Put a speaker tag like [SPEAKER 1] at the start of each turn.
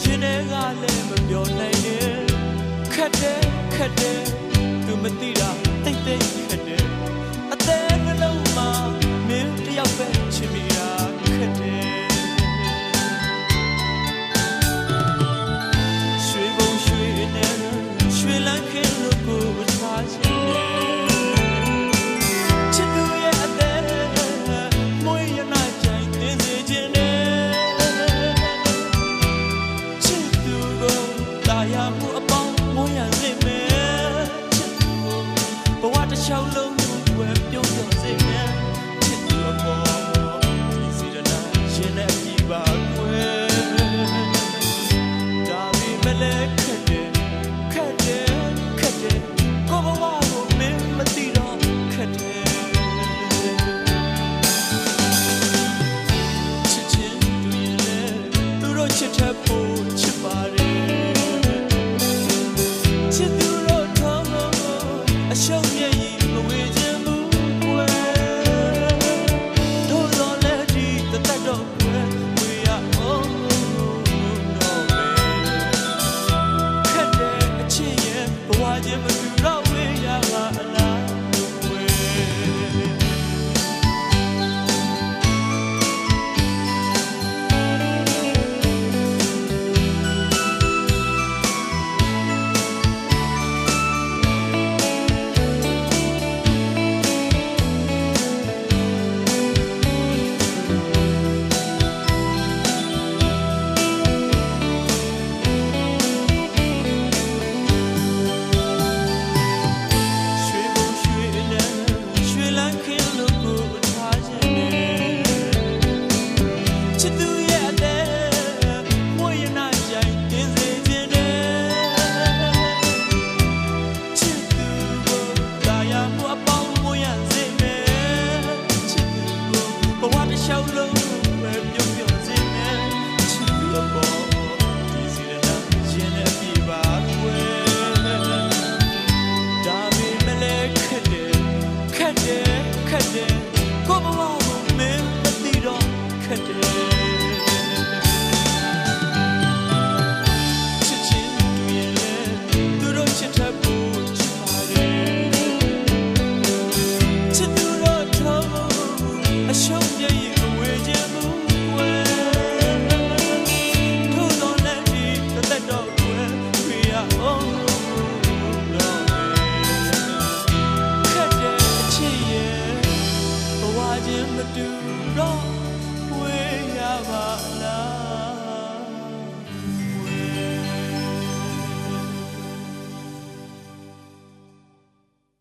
[SPEAKER 1] ရှင်တဲ့ကလည်းမပြောနိုင်နဲ့ခက်တယ်ခက်တယ်သူမသိတာတိတ်တိတ်ခက်တယ် shall Jimmy. 笑容。